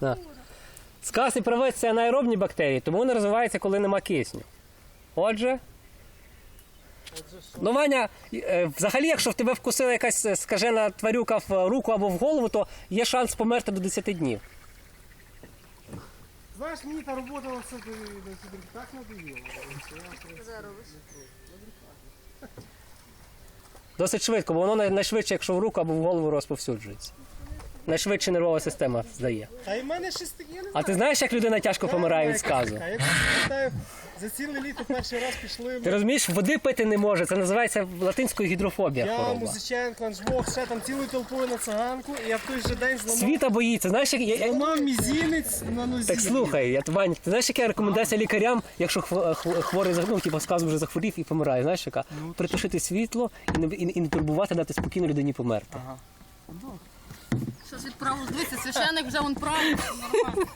Да. Сказ і правець це анаеробні бактерії, тому вони розвиваються, коли нема кисню. Отже. Ну, Ваня, е, взагалі, якщо в тебе вкусила якась е, скажена тварюка в руку або в голову, то є шанс померти до 10 днів. Знаєш, мені та робота тебе так надоїла. Досить швидко, бо воно найшвидше, якщо в руку або в голову розповсюджується. Найшвидше нервова система здає. Та й в мене щось таке, я не А знаю. ти знаєш, як людина тяжко помирає від сказу? Я пам'ятаю, за ціле літо перший раз пішли. Ти розумієш, води пити не може. Це називається латинською гідрофобія Я, хвороба. Музиченко, Анжбог, ще там цілою толпою на циганку, і я в той же день зламав, Світа боїться. Знаєш, як я, я- зламав мізінець на нозі. так слухай, я Вань, ти знаєш, яка рекомендація лікарям, якщо хво- хво- хворий за- ну, типу, сказ вже захворів і помирає. Знаєш, яка? Притушити світло і не, і, і не турбувати, дати спокійно людині померти. Щас відправу, дивіться, священик вже он прав нормально.